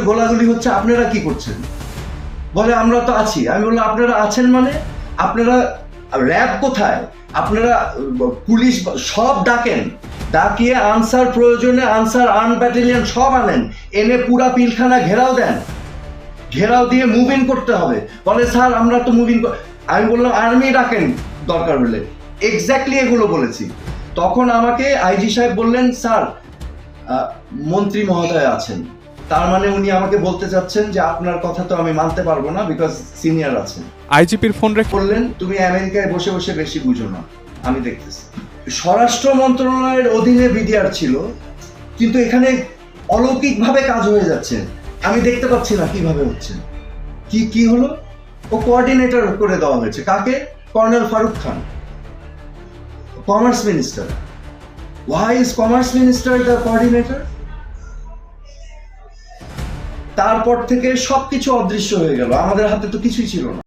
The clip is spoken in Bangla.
গোলাগুলি হচ্ছে, আপনারা কি করছেন? বলে, আমরা তো আছি। আমি বললাম, আপনারা আছেন মানে? আপনারা র্যাব কোথায়? আপনারা, পুলিশ সব ডাকেন। ডাকিয়ে আনসার প্রয়োজনে আনসার আর্ন ব্যাটালিয়ন সব আনেন। এনে পুরা পিলখানা ঘেরাও দেন। ঘেরাও দিয়ে মুভিং করতে হবে। বলে, স্যার, আমরা তো মুভিং আমি বললাম আর্মি ডাকেন দরকার হলে। এক্স্যাক্টলি এগুলো বলেছি। তখন আমাকে আইজি সাহেব বললেন, স্যার মন্ত্রী মহোদয় আছেন। তার মানে উনি আমাকে বলতে চাচ্ছেন যে আপনার কথা তো আমি মানতে পারব না বিকজ সিনিয়র আছেন। আইজিপির ফোন রেখে বললেন তুমি আমেরিকায় বসে বসে বেশি বুঝো না। আমি দেখতেছি। স্বরাষ্ট্র মন্ত্রণালয়ের অধীনে বিডিআর ছিল কিন্তু এখানে অলৌকিকভাবে কাজ হয়ে যাচ্ছে। আমি দেখতে পাচ্ছি না কীভাবে হচ্ছে। কি কি হলো? ও কোঅর্ডিনেটর করে দেওয়া হয়েছে। কাকে? Colonel Farooq Khan. Commerce minister why is commerce minister the coordinator তারপর থেকে সবকিছু অদৃশ্য হয়ে গেল। আমাদের হাতে তো কিছুই ছিল না।